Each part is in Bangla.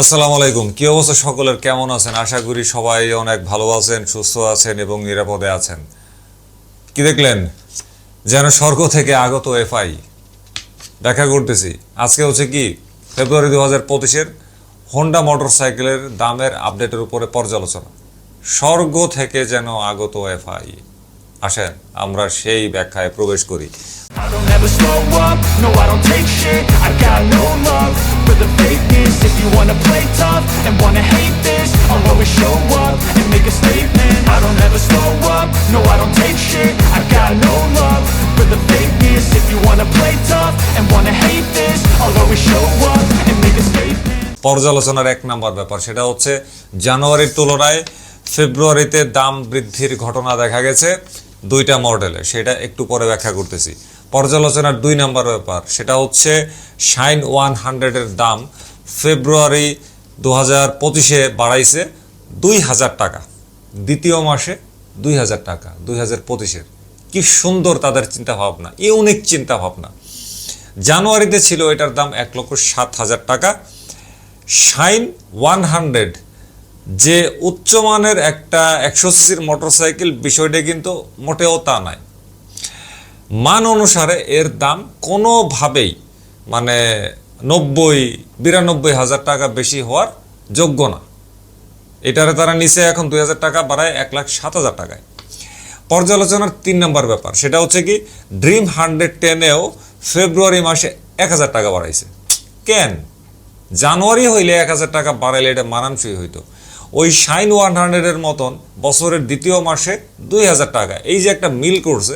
আসসালামু আলাইকুম। কি অবস্থা সকলের? কেমন আছেন? আশা করি সবাই অনেক ভালো আছেন সুস্থ আছেন এবং নিরাপদে আছেন। কি দেখলেন? যেন স্বর্গ থেকে আগত এফআই। দেখা করতেছি। আজকে হচ্ছে কি? ফেব্রুয়ারি দু হাজার পঁচিশের হোন্ডা মোটরসাইকেলের দামের আপডেটের উপরে পর্যালোচনা। স্বর্গ থেকে যেন আগত এফআই। আসেন আমরা সেই ব্যাখ্যায় প্রবেশ করি। I don't ever slow up, no I don't take shit. I got no love. For the fakeness If you wanna play tough and wanna hate this I'll always show up and make a statement I don't ever slow up, no I don't take shit I got no love for the fakeness If you wanna play tough and wanna hate this I'll always show up and make a statement পর্যালোচনার এক নাম্বার ব্যাপার সেটা হচ্ছে জানুয়ারির তুলনায় ফেব্রুয়ারিতে দাম বৃদ্ধির ঘটনা দেখা গেছে দুইটা মডেলে সেটা একটু পরে ব্যাখ্যা করতেছি পর্যালোচনার দুই নাম্বার ব্যাপার, সেটা হচ্ছে শাইন ওয়ান হান্ড্রেডের দাম ফেব্রুয়ারি দু হাজার পঁচিশে বাড়াইছে দুই হাজার টাকা, দ্বিতীয় মাসে দুই হাজার টাকা, দুই হাজার পঁচিশের কি সুন্দর তাদের চিন্তা ভাবনা ইউনিক চিন্তা ভাবনা জানুয়ারিতে ছিল এটার দাম এক লক্ষ সাত হাজার টাকা। শাইন ওয়ান হান্ড্রেড যে উচ্চমানের একটা একশো সিসির মোটরসাইকেল, বিষয়টা কিন্তু মোটেও তা নয়। মান অনুসারে এর দাম কোনোভাবেই মানে নব্বই, বিরানব্বই হাজার টাকা বেশি হওয়ার যোগ্য না। এটারে তারা নিচে এখন দুই হাজার টাকা বাড়ায় এক লাখ সাত হাজার টাকায়। পর্যালোচনার তিন নম্বর ব্যাপার, সেটা হচ্ছে কি ড্রিম হান্ড্রেড টেনেও ফেব্রুয়ারি মাসে এক হাজার টাকা বাড়াইছে। কেন? জানুয়ারি হইলে এক হাজার টাকা বাড়াইলে এটা মানানসই হইতো। ওই শাইন ওয়ান হান্ড্রেডের মতন বছরের দ্বিতীয় মাসে দুই হাজার টাকা। এই যে একটা মিল করছে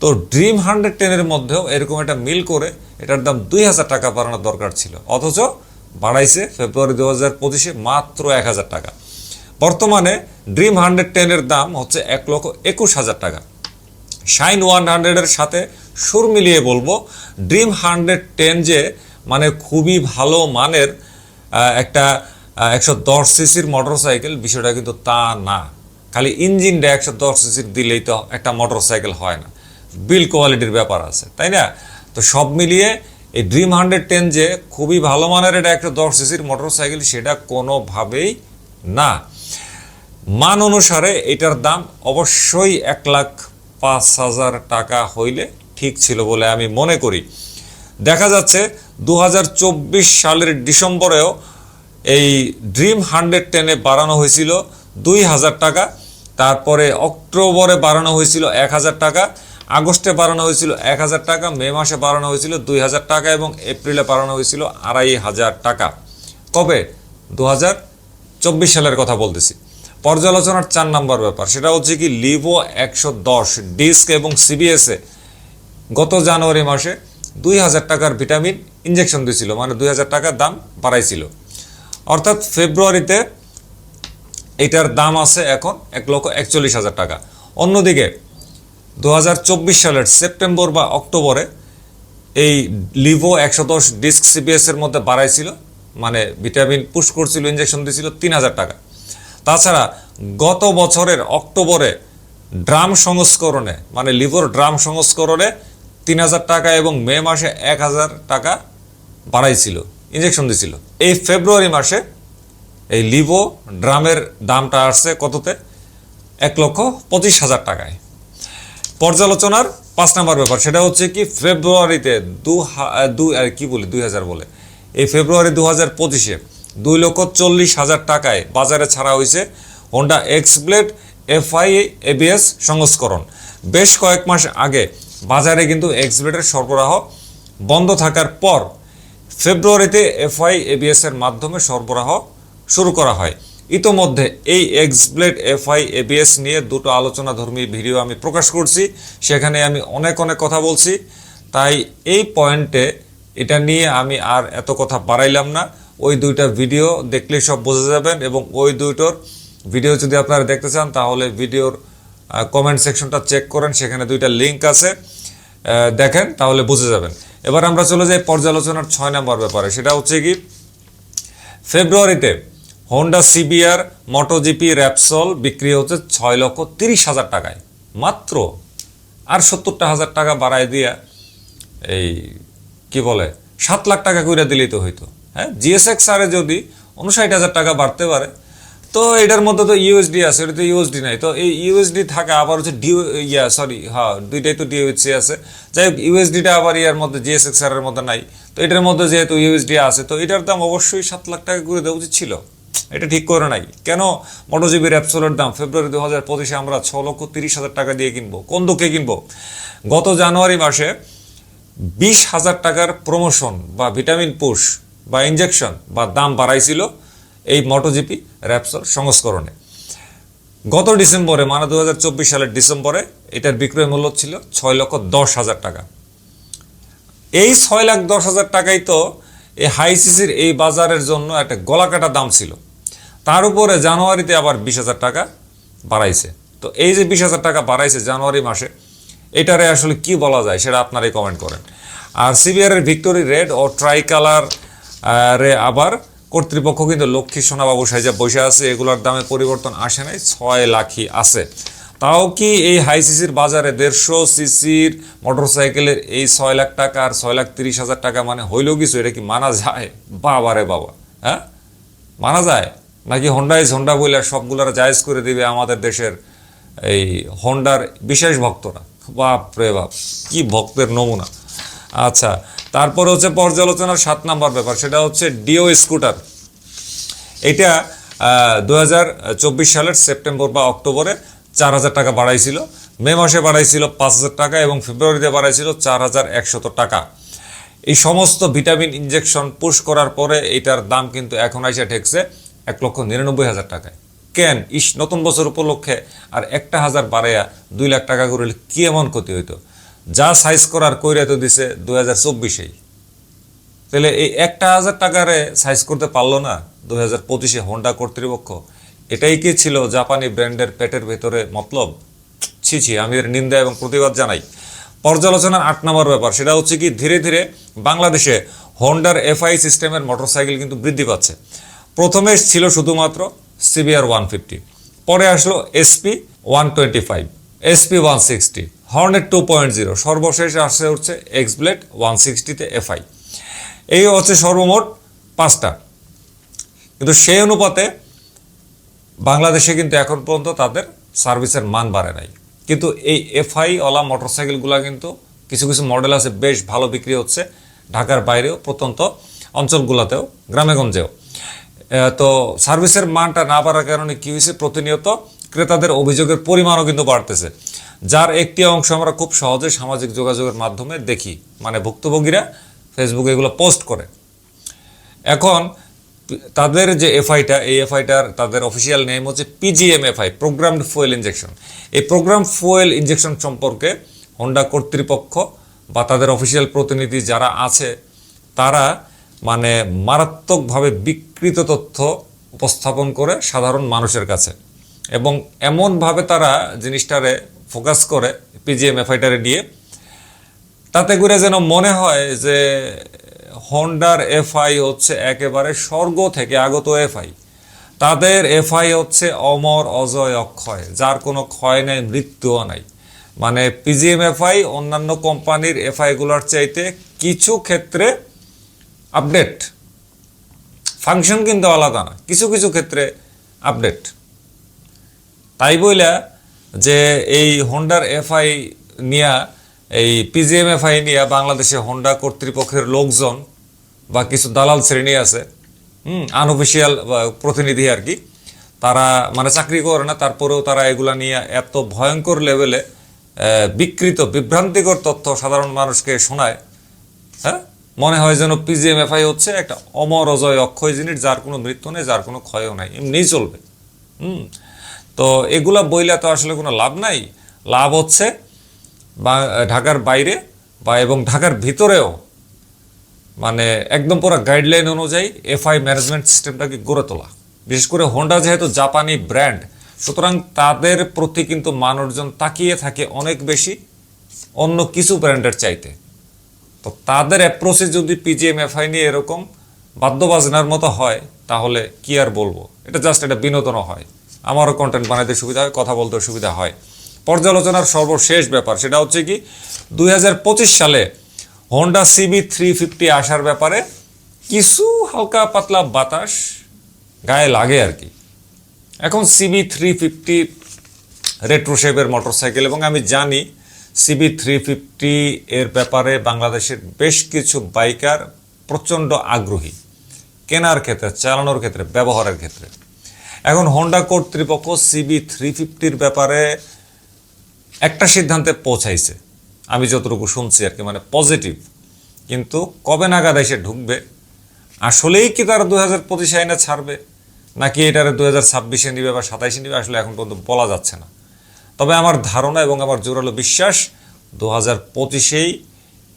তো ড্রিম হান্ড্রেড টেনের মধ্যেও এরকম একটা মিল করে এটার দাম দুই হাজার টাকা বাড়ানোর দরকার ছিল। অথচ বাড়াইছে ফেব্রুয়ারি দু হাজার পঁচিশে মাত্র এক হাজার টাকা। বর্তমানে ড্রিম হান্ড্রেড টেনের দাম হচ্ছে এক লক্ষ একুশ হাজার টাকা। শাইন ওয়ান হান্ড্রেডের সাথে সুর মিলিয়ে বলব ড্রিম হান্ড্রেড টেন যে মানে খুবই ভালো মানের একটা একশো দশ সিসির মোটরসাইকেল বিষয়টা কিন্তু তা না। খালি ইঞ্জিনটা একশো দশ সিসির দিলেই তো একটা মোটরসাইকেল হয় না। বিল কোয়ালিটির ব্যাপার আছে, তাই না? তো সব মিলিয়ে এই ড্রিম হান্ড্রেড টেন যে খুবই ভালো মানের এটা একটা দশ সিসির মোটরসাইকেল সেটা কোনোভাবেই না। মান অনুসারে এটার দাম অবশ্যই এক লাখ পাঁচ হাজার টাকা হইলে ঠিক ছিল বলে আমি মনে করি। দেখা যাচ্ছে দু হাজার চব্বিশ সালের ডিসেম্বরেও এই ড্রিম হান্ড্রেড টেনে বাড়ানো হয়েছিল দুই হাজার টাকা, তারপরে অক্টোবরে বাড়ানো হয়েছিল এক হাজার টাকা আগস্টে বাড়ানো হয়েছিল এক হাজার টাকা, মে মাসে বাড়ানো হয়েছিল দুই হাজার টাকা এবং এপ্রিলে বাড়ানো হয়েছিল আড়াই হাজার টাকা। কবে? দু হাজার চব্বিশ সালের কথা বলতেছি। পর্যালোচনার চার নম্বর ব্যাপার, সেটা হচ্ছে কি লিভো একশো দশ ডিস্ক এবং সিবিএসএ গত জানুয়ারি মাসে দুই হাজার টাকার ভিটামিন ইঞ্জেকশন দিয়েছিল মানে দুই হাজার টাকার দাম বাড়াইছিল। অর্থাৎ ফেব্রুয়ারিতে এটার দাম আছে এখন এক লক্ষ একচল্লিশ হাজার টাকা। অন্যদিকে দু হাজার চব্বিশ সালের সেপ্টেম্বর বা অক্টোবরে এই লিভো একশো দশ ডিস্ক সিবিএস এর মধ্যে বাড়াইছিল মানে ভিটামিন পুশ করছিল ইঞ্জেকশন দিয়েছিল তিন হাজার টাকা। তাছাড়া গত বছরের অক্টোবরে ড্রাম সংস্করণে মানে লিভোর ড্রাম সংস্করণে তিন হাজার টাকা এবং মে মাসে এক হাজার টাকা বাড়াইছিল ইঞ্জেকশন দিছিল। এই ফেব্রুয়ারি মাসে এই লিভো ড্রামের দামটা আসছে কততে? এক লক্ষ পঁচিশ হাজার টাকায়। পর্যালোচনার পাঁচ নাম্বার ব্যাপার, সেটা হচ্ছে কি ফেব্রুয়ারিতে দু দু কি বলি, দুই হাজার বলে। এই ফেব্রুয়ারি দু হাজার পঁচিশে দুই লক্ষ চল্লিশ হাজার টাকায় বাজারে ছাড়া হয়েছে Honda X Blade FI ABS সংস্করণ। বেশ কয়েক মাস আগে বাজারে কিন্তু এক্স ব্লেডের সরবরাহ বন্ধ থাকার পর ফেব্রুয়ারিতে এফআই এবিএস এর মাধ্যমে সরবরাহ শুরু করা হয়। ইতোমধ্যে এই এক্সব্লেড এফআই এবিএস নিয়ে দুটো আলোচনা ধর্মী ভিডিও আমি প্রকাশ করছি। সেখানে আমি অনেক অনেক কথা বলছি। তাই এই পয়েন্টে এটা নিয়ে আমি আর এত কথা বাড়াইলাম না। ওই দুইটা ভিডিও দেখলে সব বোঝা যাবেন এবং ওই দুইটোর ভিডিও যদি আপনারা দেখতে চান, তাহলে ভিডিওর কমেন্ট সেকশনটা চেক করেন। সেখানে দুইটা লিঙ্ক আছে। দেখেন, তাহলে বুঝে যাবেন। এবার আমরা চলে যাই পর্যালোচনার ছয় নম্বর ব্যাপারে। সেটা হচ্ছে কি, ফেব্রুয়ারিতে হোন্ডা সিবিআর মোটোজিপি র্যাপসল বিক্রি হচ্ছে ছয় লক্ষ তিরিশ হাজার টাকায়। মাত্র আর সত্তরটা হাজার টাকা বাড়ায় দিয়া এই কি বলে, সাত লাখ টাকা কইরা দিলেই তো হইতো। হ্যাঁ জিএসএক্স আরে যদি উনষাট হাজার টাকা বাড়তে পারে, তো এটার মধ্যে তো ইউএসডি আছে, এটা তো ইউএসডি নাই। তো এই ইউএসডি থাকা আবার হচ্ছে ডিউ ইয়া সরি হ্যাঁ দুইটাই তো ডিউএসসি আছে। যাই হোক ইউএসডিটা আবার ইয়ার মধ্যে জিএসএক্সআর এর মধ্যে নাই। তো এটার মধ্যে যেহেতু ইউএসডি আছে, তো এটার দাম অবশ্যই সাত লাখ টাকা করে দেওয়া উচিত ছিল। এটা ঠিক করে নাই। কেন? মোটোজিবির অ্যাপসোলের দাম। ফেব্রুয়ারি দু হাজার পঁচিশে আমরা ছ লক্ষ তিরিশ হাজার টাকা দিয়ে কিনবো। কোন দোকে কিনবো? গত জানুয়ারি মাসে বিশ হাজার টাকার প্রমোশন বা ভিটামিন পুশ বা ইঞ্জেকশন বা দাম বাড়াইছিল এই মোটোজিপি র্যাপসোর সংস্করণে। গত ডিসেম্বরে মানে দু হাজার চব্বিশ সালের ডিসেম্বরে, এটার বিক্রয় মূল্য ছিল ছয় লক্ষ দশ হাজার টাকা। এই ছয় লাখ দশ হাজার টাকাই তো এই হাইসিসির এই বাজারের জন্য একটা গলাকাটা দাম ছিল। তার উপরে জানুয়ারিতে আবার বিশ হাজার টাকা বাড়াইছে। তো এই যে বিশ হাজার টাকা বাড়াইছে জানুয়ারি মাসে, এটারে আসলে কি বলা যায় সেটা আপনারাই কমেন্ট করেন। আর সিবিআরের ভিক্টোরি রেড ও ট্রাই কালার রে আবার কর্তৃপক্ষ কিন্তু লক্ষ্মী সোনাবাবু সাইজা বসে আছে, এগুলোর দামে পরিবর্তন আসে নাই, ছয় লাখই আছে। তাও কি এই হাই সিসির বাজারে দেড়শো সিসির মোটরসাইকেলের এই ছয় লাখ টাকা আর ছয় লাখ তিরিশ হাজার টাকা মানে হইলেও কিছু? এটা কি মানা যায়? বাবা রে বাবা হ্যাঁ? মানা যায়? নাকি হোন্ডাইজ হন্ডা বইলে সবগুলার জায়েজ করে দিবে আমাদের দেশের এই হন্ডার বিশেষ ভক্তরা। বাপ রে বাপ, কি ভক্তের নমুনা। আচ্ছা তারপরে হচ্ছে পর্যালোচনার সাত নাম্বার ব্যাপার, সেটা হচ্ছে ডিও স্কুটার। এটা দু হাজার চব্বিশ সালের সেপ্টেম্বর বা অক্টোবরে চার হাজার টাকা বাড়াইছিল, মে মাসে বাড়াইছিল পাঁচ হাজার টাকা এবং ফেব্রুয়ারিতে বাড়াইছিল চার হাজার একশত টাকা। এই সমস্ত ভিটামিন ইনজেকশন পুশ করার পরে এটার দাম কিন্তু এখন আইসা ঠেকছে এক লক্ষ নিরানব্বই হাজার টাকায়। কেন? ইস, নতুন বছর উপলক্ষে আর একটা হাজার বাড়াইয়া দুই লাখ টাকা করে কি এমন ক্ষতি হইতো? যা সাইজ করার কইরা তো দিছে দুই হাজার চব্বিশেই। তাহলে এই একটা হাজার টাকারে সাইজ করতে পারল না দু হাজার পঁচিশে হোন্ডা কর্তৃপক্ষ। এটাই কি ছিল জাপানি ব্র্যান্ডের পেটের ভেতরে মতলব? ছি ছি, আমি এর নিন্দা এবং প্রতিবাদ জানাই। পর্যালোচনার আট নম্বর ব্যাপার, সেটা হচ্ছে কি, ধীরে ধীরে বাংলাদেশে হোন্ডার এফআই সিস্টেমের মোটরসাইকেল কিন্তু বৃদ্ধি পাচ্ছে। প্রথমে ছিল শুধুমাত্র সিবিআর ওয়ান ফিফটি পরে আসলো SP one twenty five, SP one sixty, Hornet two point zero, সর্বশেষ আসছে হচ্ছে এক্সব্লেড ওয়ান সিক্সটিতে এফআই। এই হচ্ছে সর্বমোট পাঁচটা। কিন্তু সেই অনুপাতে বাংলাদেশে কিন্তু এখন পর্যন্ত তাদের সার্ভিসের মান বাড়ে নাই। কিন্তু এই এফআই ওলা মোটরসাইকেলগুলো কিন্তু কিছু কিছু মডেল আছে, বেশ ভালো বিক্রি হচ্ছে ঢাকার বাইরেও, প্রত্যন্ত অঞ্চলগুলোতেও গ্রামেগঞ্জেও তো সার্ভিসের মানটা না বাড়ার কারণে কী হয়েছে? প্রতিনিয়ত ক্রেতাদের অভিযোগের পরিমাণও কিন্তু বাড়তেছে। যার একটি অংশ আমরা খুব সহজে সামাজিক যোগাযোগের মাধ্যমে দেখি। মানে ভুক্তভোগীরা ফেসবুকে এগুলো পোস্ট করে। এখন তাদের যে এফআইটা এই এফআইটার তাদের অফিসিয়াল নেম হচ্ছে PGM FI programmed fuel injection এই প্রোগ্রাম ফুয়েল ইঞ্জেকশন সম্পর্কে হোন্ডা কর্তৃপক্ষ বা তাদের অফিসিয়াল প্রতিনিধি যারা আছে, তারা মানে মারাত্মকভাবে বিকৃত তথ্য উপস্থাপন করে সাধারণ মানুষের কাছে। এবং এমনভাবে তারা জিনিসটারে ফোকাস করে পিজিএম এফআইটারে নিয়ে তাতে করে যেন মনে হয় যে হন্ডার এফআই হচ্ছে একেবারে স্বর্গ থেকে আগত এফআই তাদের এফআই হচ্ছে অমর, অজয়, অক্ষয়, যার কোনো ক্ষয় নেই, মৃত্যুও নাই। মানে পিজিএম এফআই অন্যান্য কোম্পানির এফআইগুলোর চাইতে কিছু ক্ষেত্রে আপডেট ফাংশন কিন্তু আলাদা না কিছু কিছু ক্ষেত্রে আপডেট তাই বইলা যে এই হোন্ডার এফআই নিয়া, এই পিজিএম এফআই নিয়া বাংলাদেশে হোন্ডা কর্তৃপক্ষের লোকজন বা কিছু দালাল শ্রেণি আছে, হুম আনঅফিসিয়াল প্রতিনিধি আর কি, তারা মানে চাকরি করে না, তারপরেও তারা এগুলা নিয়ে এত ভয়ঙ্কর লেভেলে বিকৃত, বিভ্রান্তিকর তথ্য সাধারণ মানুষকে শোনায় হ্যাঁ? মনে হয় যেন পিজিএমএফআই হচ্ছে একটা অমর অজয় অক্ষয় জিনিস, যার কোনো মৃত্যু নেই, যার কোনো ক্ষয়ও নাই, এমনিই চলবে। হুম? তো এগুলা বইলে তো আসলে কোনো লাভ নাই। লাভ হচ্ছে বা, ঢাকার বাইরে বা, এবং ঢাকার ভিতরেও মানে একদম পুরো গাইডলাইন অনুযায়ী এফআই ম্যানেজমেন্ট সিস্টেমটাকে গড়ে তোলা। বিশেষ করে হোন্ডা যেহেতু জাপানি ব্র্যান্ড সুতরাং তাদের প্রতি কিন্তু মানুষজন তাকিয়ে থাকে অনেক বেশি অন্য কিছু ব্র্যান্ডের চাইতে। তো তাদের অ্যাপ্রোচে যদি পিজিএম এফআই নিয়ে এরকম বাদ্যবাজনার মতো হয়, তাহলে কি আর বলব? এটা জাস্ট এটা বিনোদনও হয়। আমারও কন্টেন্ট বানাইতে সুবিধা হয়, কথা বলতে সুবিধা হয়। পর্যালোচনার সর্বশেষ ব্যাপার, সেটা হচ্ছে কি দু হাজার পঁচিশ সালে হোন্ডা সিবি থ্রি ফিফটি আসার ব্যাপারে কিছু হালকা পাতলা বাতাস গায়ে লাগে আর কি। এখন সিবি থ্রি ফিফটি রেট্রো শেপের মোটরসাইকেল এবং আমি জানি সিবি থ্রি ফিফটি এর ব্যাপারে বাংলাদেশের বেশ কিছু বাইকার প্রচণ্ড আগ্রহী। কেনার ক্ষেত্রে, চালানোর ক্ষেত্রে, ব্যবহারের ক্ষেত্রে। এখন হোন্ডা কর্তৃপক্ষ সিবি থ্রি ফিফটির ব্যাপারে একটা সিদ্ধান্তে পৌঁছাইছে। আমি যতটুকু শুনছি আর কি মানে পজিটিভ। কিন্তু কবে নাগাদ এসে ঢুকবে? আসলেই কি তারা দু হাজার পঁচিশে আইনে ছাড়বে? নাকি এটারে দু হাজার ছাব্বিশে নিবে বা সাতাইশে নিবে? আসলে এখন পর্যন্ত বলা যাচ্ছে না। তবে আমার ধারণা এবং আমার জোরালো বিশ্বাস দু হাজার পঁচিশেই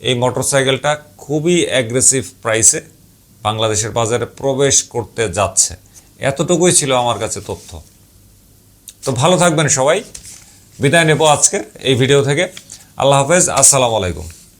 এই মোটরসাইকেলটা খুবই অ্যাগ্রেসিভ প্রাইসে বাংলাদেশের বাজারে প্রবেশ করতে যাচ্ছে। এতটুকুই ছিল আমার কাছে তথ্য। তো ভালো থাকবেন সবাই। বিদায় নেব আজকের এই ভিডিও থেকে। আল্লাহ হাফেজ। আসসালামু আলাইকুম।